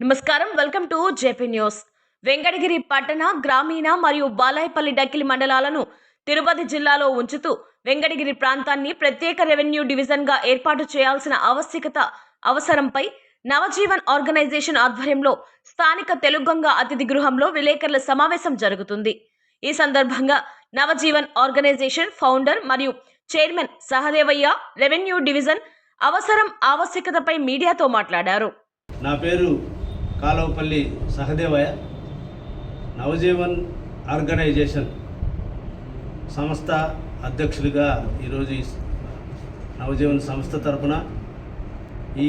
నమస్కారం. Welcome to JP news. Venkatagiri పట్టణ గ్రామీణ మరియు బాలాయపల్లి డక్కిలి మండలాలను తిరుపతి జిల్లాలో ఉంచుతూ వెంకటగిరి ప్రాంతాన్ని ప్రత్యేక రెవెన్యూ డివిజన్గా ఏర్పాటు చేయాల్సిన ఆవశ్యకత అవసరంపై నవజీవన్ ఆర్గనైజేషన్ ఆధ్వర్యంలో స్థానిక తెలుగంగా అతిథి గృహంలో విలేకరుల సమావేశం జరుగుతుంది. ఈ సందర్భంగా నవజీవన్ ఆర్గనైజేషన్ ఫౌండర్ మరియు చైర్మన్ సహదేవయ్య రెవెన్యూ డివిజన్ అవసరం ఆవశ్యకతపై మీడియాతో మాట్లాడారు. నా పేరు కాలువపల్లి సహదేవయ్య నవజీవన్ ఆర్గనైజేషన్ సంస్థ అధ్యక్షుడిగా ఈరోజు నవజీవన్ సంస్థ తరపున ఈ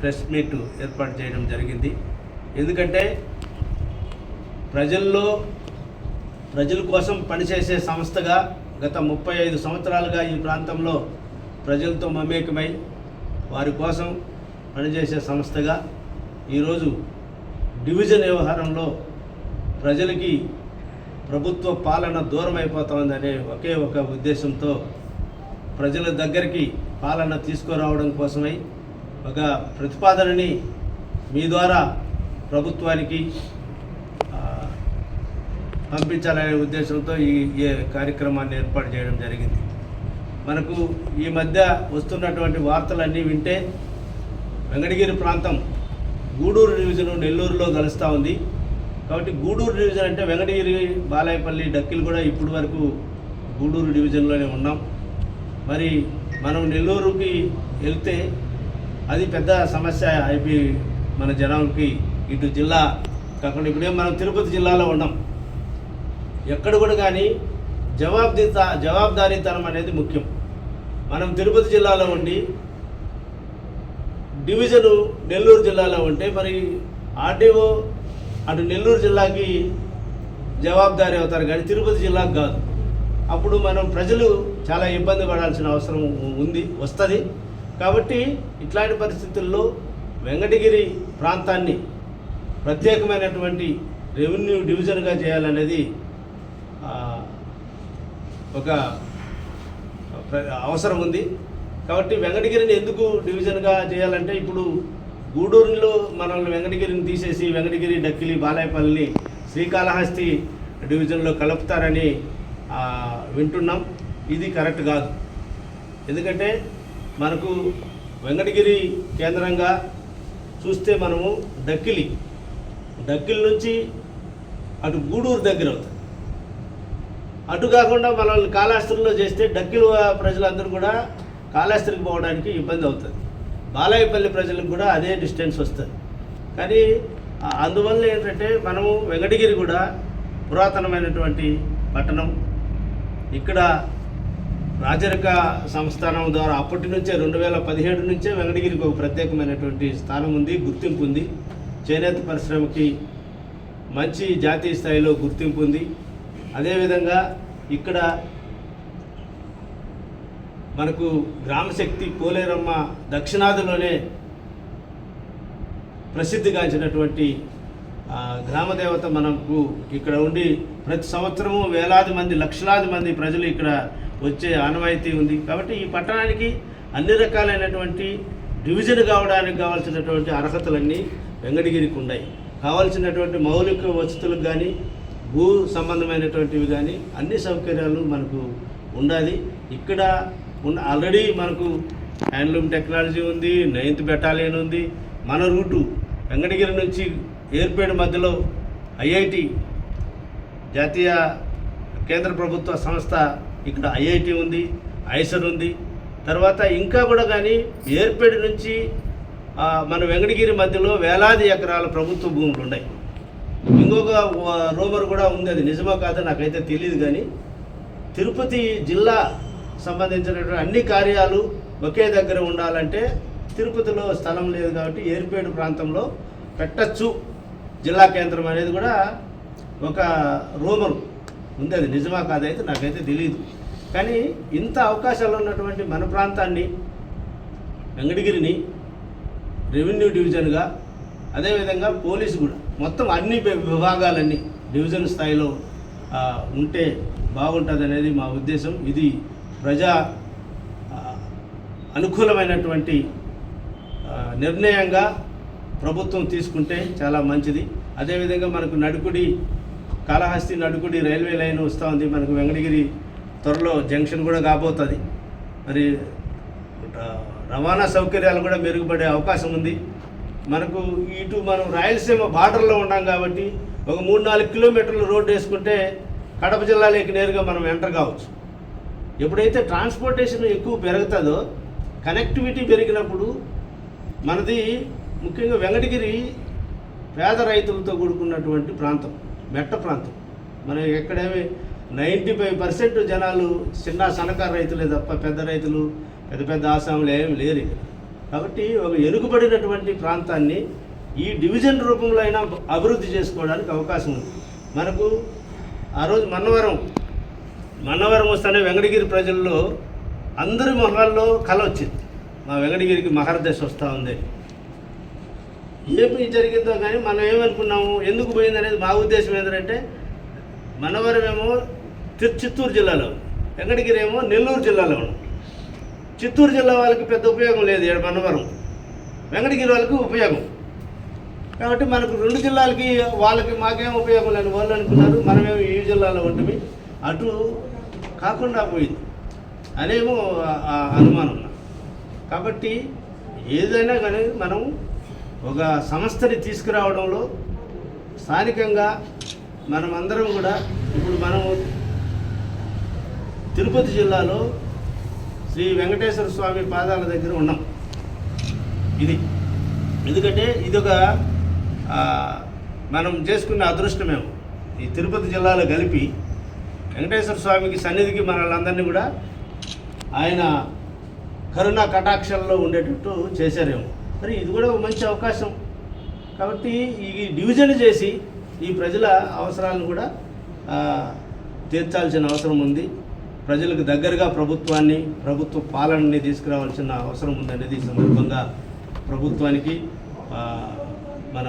ప్రెస్ మీట్ ఏర్పాటు చేయడం జరిగింది. ఎందుకంటే ప్రజల్లో ప్రజల కోసం పనిచేసే సంస్థగా గత ముప్పై ఐదు సంవత్సరాలుగా ఈ ప్రాంతంలో ప్రజలతో మమేకమై వారి కోసం పనిచేసే సంస్థగా ఈరోజు డివిజన్ వ్యవహారంలో ప్రజలకి ప్రభుత్వ పాలన దూరం అయిపోతుందనే ఒకే ఒక ఉద్దేశంతో ప్రజల దగ్గరికి పాలన తీసుకురావడం కోసమై ఒక ప్రతిపాదనని మీ ద్వారా ప్రభుత్వానికి పంపించాలనే ఉద్దేశంతో ఈ ఈ కార్యక్రమాన్ని ఏర్పాటు చేయడం జరిగింది. మనకు ఈ మధ్య వస్తున్నటువంటి వార్తలన్నీ వింటే వెంకటగిరి ప్రాంతం గూడూరు డివిజన్ నెల్లూరులో కలుస్తూ ఉంది. కాబట్టి గూడూరు డివిజన్ అంటే వెంకటగిరి బాలాయపల్లి డక్కిలు కూడా ఇప్పటి వరకు గూడూరు డివిజన్లోనే ఉన్నాం. మరి మనం నెల్లూరుకి వెళ్తే అది పెద్ద సమస్య అయిపోయి మన జనాలకి ఇటు జిల్లా కాకుండా ఇప్పుడే మనం తిరుపతి జిల్లాలో ఉన్నాం. ఎక్కడ కూడా కానీ జవాబుదీత జవాబుదారీతనం అనేది ముఖ్యం. మనం తిరుపతి జిల్లాలో ఉండి డివిజను నెల్లూరు జిల్లాలో ఉంటే మరి ఆర్డీఓ అటు నెల్లూరు జిల్లాకి జవాబుదారీ అవుతారు కానీ తిరుపతి జిల్లాకు కాదు. అప్పుడు మనం ప్రజలు చాలా ఇబ్బంది పడాల్సిన అవసరం ఉంది వస్తుంది. కాబట్టి ఇట్లాంటి పరిస్థితుల్లో వెంకటగిరి ప్రాంతాన్ని ప్రత్యేకమైనటువంటి రెవెన్యూ డివిజన్గా చేయాలనేది ఒక ప్ర- అవసరం ఉంది. కాబట్టి వెంకటగిరిని ఎందుకు డివిజన్గా చేయాలంటే ఇప్పుడు గూడూరులో మనల్ని వెంకటగిరిని తీసేసి వెంకటగిరి డక్కిలి బాలాయపల్లిని శ్రీకాళహస్తి డివిజన్లో కలుపుతారని వింటున్నాం. ఇది కరెక్ట్ కాదు. ఎందుకంటే మనకు వెంకటగిరి కేంద్రంగా చూస్తే మనము డక్కిలి. డక్కిలి నుంచి అటు గూడూరు దగ్గర అవుతుంది అటు కాకుండా మనల్ని కాళహస్తిలో చేస్తే డక్కిలు ప్రజలందరూ కూడా కాళాస్త్రికి పోవడానికి ఇబ్బంది అవుతుంది. బాలాయపల్లి ప్రజలకు కూడా అదే డిస్టెన్స్ వస్తుంది. కానీ అందువల్ల ఏంటంటే మనము వెంకటగిరి కూడా పురాతనమైనటువంటి పట్టణం. ఇక్కడ రాజరిక సంస్థానం ద్వారా అప్పటి నుంచే రెండు వేల పదిహేడు నుంచే వెంకటగిరికి ఒక ప్రత్యేకమైనటువంటి స్థానం ఉంది గుర్తింపు ఉంది. చేనేత పరిశ్రమకి మంచి జాతీయ స్థాయిలో గుర్తింపు ఉంది. అదేవిధంగా ఇక్కడ మనకు గ్రామశక్తి పోలేరమ్మ దక్షిణాదిలోనే ప్రసిద్ధిగాంచినటువంటి గ్రామదేవత మనకు ఇక్కడ ఉండి ప్రతి సంవత్సరము వేలాది మంది లక్షలాది మంది ప్రజలు ఇక్కడ వచ్చే ఆనవాయితీ ఉంది. కాబట్టి ఈ పట్టణానికి అన్ని రకాలైనటువంటి డివిజన్ కావడానికి కావాల్సినటువంటి అర్హతలన్నీ వెంకటగిరికి ఉన్నాయి. కావాల్సినటువంటి మౌలిక వసతులకు కానీ భూ సంబంధమైనటువంటివి కానీ అన్ని సౌకర్యాలు మనకు ఉండాలి. ఇక్కడ ఉన్న ఆల్రెడీ మనకు హ్యాండ్లూమ్ టెక్నాలజీ ఉంది నైన్త్ బెటాలియన్ ఉంది. మన రూటు వెంకటగిరి నుంచి ఏర్పేడు మధ్యలో ఐఐటి జాతీయ కేంద్ర ప్రభుత్వ సంస్థ ఇక్కడ ఐఐటి ఉంది ఐసర్ ఉంది. తర్వాత ఇంకా కూడా కానీ ఏర్పేడు నుంచి మన వెంకటగిరి మధ్యలో వేలాది ఎకరాల ప్రభుత్వ భూములు ఉన్నాయి. ఇంకొక రూమర్ కూడా ఉంది అది నిజమో కాదో నాకైతే తెలియదు కానీ తిరుపతి జిల్లా సంబంధించినటువంటి అన్ని కార్యాలు ఒకే దగ్గర ఉండాలంటే తిరుపతిలో స్థలం లేదు కాబట్టి ఏర్పేడు ప్రాంతంలో పెట్టచ్చు జిల్లా కేంద్రం అనేది కూడా ఒక రూమర్. ఉంది అది నిజమా కాదైతే నాకైతే తెలియదు కానీ ఇంత అవకాశాలు ఉన్నటువంటి మన ప్రాంతాన్ని వెంకటగిరిని రెవెన్యూ డివిజన్గా అదేవిధంగా పోలీసు కూడా మొత్తం అన్ని విభాగాలన్నీ డివిజన్ స్థాయిలో ఉంటే బాగుంటుంది అనేది మా ఉద్దేశం. ఇది ప్రజా అనుకూలమైనటువంటి నిర్ణయంగా ప్రభుత్వం తీసుకుంటే చాలా మంచిది. అదేవిధంగా మనకు నడుకుడి కాళహస్తి నడుకుడి రైల్వే లైన్ వస్తూ ఉంది. మనకు వెంకటగిరి త్వరలో జంక్షన్ కూడా కాబోతుంది. మరి రవాణా సౌకర్యాలు కూడా మెరుగుపడే అవకాశం ఉంది. మనకు ఇటు మనం రాయలసీమ బార్డర్లో ఉన్నాం కాబట్టి ఒక మూడు నాలుగు కిలోమీటర్లు రోడ్డు వేసుకుంటే కడప జిల్లాలోకి నేరుగా మనం ఎంటర్ కావచ్చు. ఎప్పుడైతే ట్రాన్స్పోర్టేషన్ ఎక్కువ పెరుగుతుందో కనెక్టివిటీ పెరిగినప్పుడు మనది ముఖ్యంగా వెంకటగిరి పేద రైతులతో కూడుకున్నటువంటి ప్రాంతం మెట్ట ప్రాంతం. మనం ఎక్కడేమి నైంటీ ఫైవ్ పర్సెంట్ జనాలు చిన్న సన్నకారు రైతులే తప్ప పెద్ద రైతులు పెద్ద పెద్ద ఆసాములు ఏమి లేరు కాబట్టి ఒక ఎనుకబడినటువంటి ప్రాంతాన్ని ఈ డివిజన్ రూపంలో అయినా అభివృద్ధి చేసుకోవడానికి అవకాశం ఉంది. మనకు ఆ రోజు మన్నవరం మన్నవరం వస్తేనే వెంకటగిరి ప్రజల్లో అందరి మొహాల్లో కళ వచ్చింది. మా వెంకటగిరికి మహారదశ వస్తూ ఉంది. ఏమి జరిగిందో కానీ మనం ఏమనుకున్నాము? ఎందుకు పోయింది అనేది మా ఉద్దేశం ఏంటంటే మనవరం ఏమో తి- చిత్తూరు జిల్లాలో వెంకటగిరి ఏమో నెల్లూరు జిల్లాలో చిత్తూరు జిల్లా వాళ్ళకి పెద్ద ఉపయోగం లేదు ఇక్కడ మనవరం వెంకటగిరి వాళ్ళకి ఉపయోగం. కాబట్టి మనకు రెండు జిల్లాలకి వాళ్ళకి మాకేం ఉపయోగం లేని వాళ్ళు అనుకున్నారు. మనమేమి ఈ జిల్లాలో ఉంటుంది అటు కాకుండా పోయింది. అనేమో అనుమానం కాబట్టి ఏదైనా కానీ మనం ఒక సంస్థని తీసుకురావడంలో స్థానికంగా మనం అందరం కూడా ఇప్పుడు మనం తిరుపతి జిల్లాలో శ్రీ వెంకటేశ్వర స్వామి పాదాల దగ్గర ఉన్నాం. ఇది. ఎందుకంటే ఇదొక ఒక మనం చేసుకున్న అదృష్టమేమో. ఈ తిరుపతి జిల్లాలో కలిపి వెంకటేశ్వర స్వామికి సన్నిధికి మనల్ని కూడా ఆయన కరుణా కటాక్షంలో ఉండేటట్టు చేశారేమో. మరి ఇది కూడా ఒక మంచి అవకాశం. కాబట్టి ఈ డివిజన్ చేసి ఈ ప్రజల అవసరాలను కూడా తీర్చాల్సిన అవసరం ఉంది. ప్రజలకు దగ్గరగా ప్రభుత్వాన్ని ప్రభుత్వ పాలనని తీసుకురావాల్సిన అవసరం ఉందనేది ఈ సందర్భంగా ప్రభుత్వానికి మన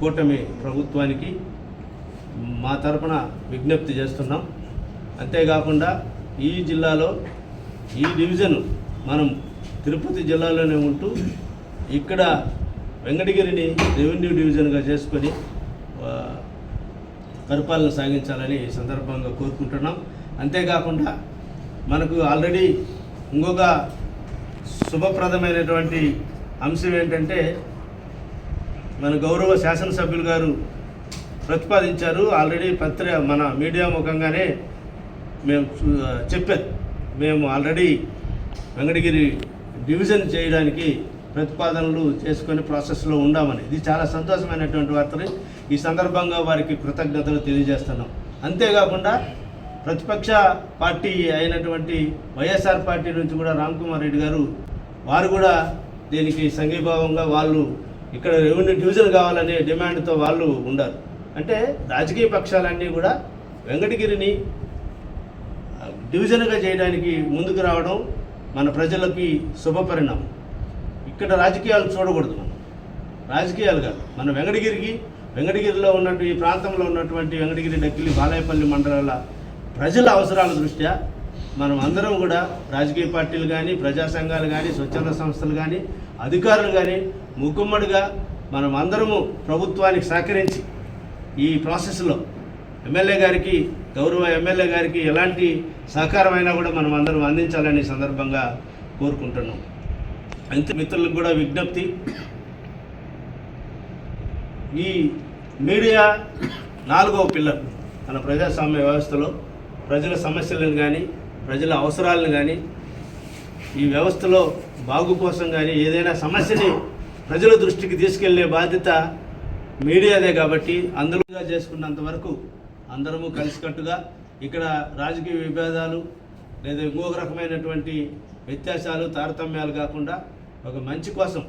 కూటమి ప్రభుత్వానికి మా తరపున విజ్ఞప్తి చేస్తున్నాం. అంతేకాకుండా ఈ జిల్లాలో ఈ డివిజన్ మనం తిరుపతి జిల్లాలోనే ఉంటూ ఇక్కడ వెంకటగిరిని రెవెన్యూ డివిజన్గా చేసుకొని పరిపాలన సాగించాలని ఈ సందర్భంగా కోరుకుంటున్నాం. అంతేకాకుండా మనకు ఆల్రెడీ ఇంకొక శుభప్రదమైనటువంటి అంశం ఏంటంటే మన గౌరవ శాసనసభ్యులు గారు ప్రతిపాదించారు. ఆల్రెడీ పత్ర మన మీడియా ముఖంగానే మేము చూ- చెప్పారు మేము ఆల్రెడీ వెంకటగిరి డివిజన్ చేయడానికి ప్రతిపాదనలు చేసుకొని ప్రాసెస్లో ఉండామని ఇది చాలా సంతోషమైనటువంటి వార్తని ఈ సందర్భంగా వారికి కృతజ్ఞతలు తెలియజేస్తున్నాం. అంతేకాకుండా ప్రతిపక్ష పార్టీ అయినటువంటి వైఎస్ఆర్ పార్టీ నుంచి కూడా రామ్ కుమార్ రెడ్డి గారు వారు కూడా దీనికి సంఘీభావంగా వాళ్ళు ఇక్కడ రెవెన్యూ డివిజన్ కావాలనే డిమాండ్తో వాళ్ళు ఉండారు అంటే రాజకీయ పక్షాలన్నీ కూడా వెంకటగిరిని డివిజన్గా చేయడానికి ముందుకు రావడం మన ప్రజలకి శుభపరిణామం. ఇక్కడ రాజకీయాలు చూడకూడదు మనం. రాజకీయాలు కాదు. మన వెంకటగిరికి వెంకటగిరిలో ఉన్నటువంటి ఈ ప్రాంతంలో ఉన్నటువంటి వెంకటగిరి డక్కిలి బాలాయపల్లి మండలాల ప్రజల అవసరాల దృష్ట్యా మనం అందరం కూడా రాజకీయ పార్టీలు కానీ ప్రజా సంఘాలు కానీ స్వచ్ఛంద సంస్థలు కానీ అధికారులు కానీ ముక్కుమ్మడిగా మనం అందరము ప్రభుత్వానికి సహకరించి ఈ ప్రాసెస్లో ఎమ్మెల్యే గారికి గౌరవ ఎమ్మెల్యే గారికి ఎలాంటి సహకారమైనా కూడా మనం అందరం అందించాలని సందర్భంగా కోరుకుంటున్నాం. అంతే మిత్రులకు కూడా విజ్ఞప్తి. ఈ మీడియా నాలుగవ పిల్లర్ మన ప్రజాస్వామ్య వ్యవస్థలో ప్రజల సమస్యలను కానీ ప్రజల అవసరాలను కానీ ఈ వ్యవస్థలో బాగు కోసం కానీ ఏదైనా సమస్యని ప్రజల దృష్టికి తీసుకెళ్ళే బాధ్యత మీడియాదే కాబట్టి అందులోగా చేసుకున్నంత వరకు అందరము కలిసికట్టుగా ఇక్కడ రాజకీయ విభేదాలు లేదా ఇంకొక రకమైనటువంటి వ్యత్యాసాలు తారతమ్యాలు కాకుండా ఒక మంచి కోసం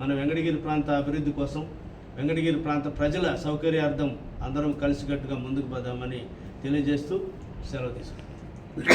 మన వెంకటగిరి ప్రాంత అభివృద్ధి కోసం వెంకటగిరి ప్రాంత ప్రజల సౌకర్యార్థం అందరం కలిసికట్టుగా ముందుకు పోదామని తెలియజేస్తూ సెలవు తీసుకుంటాం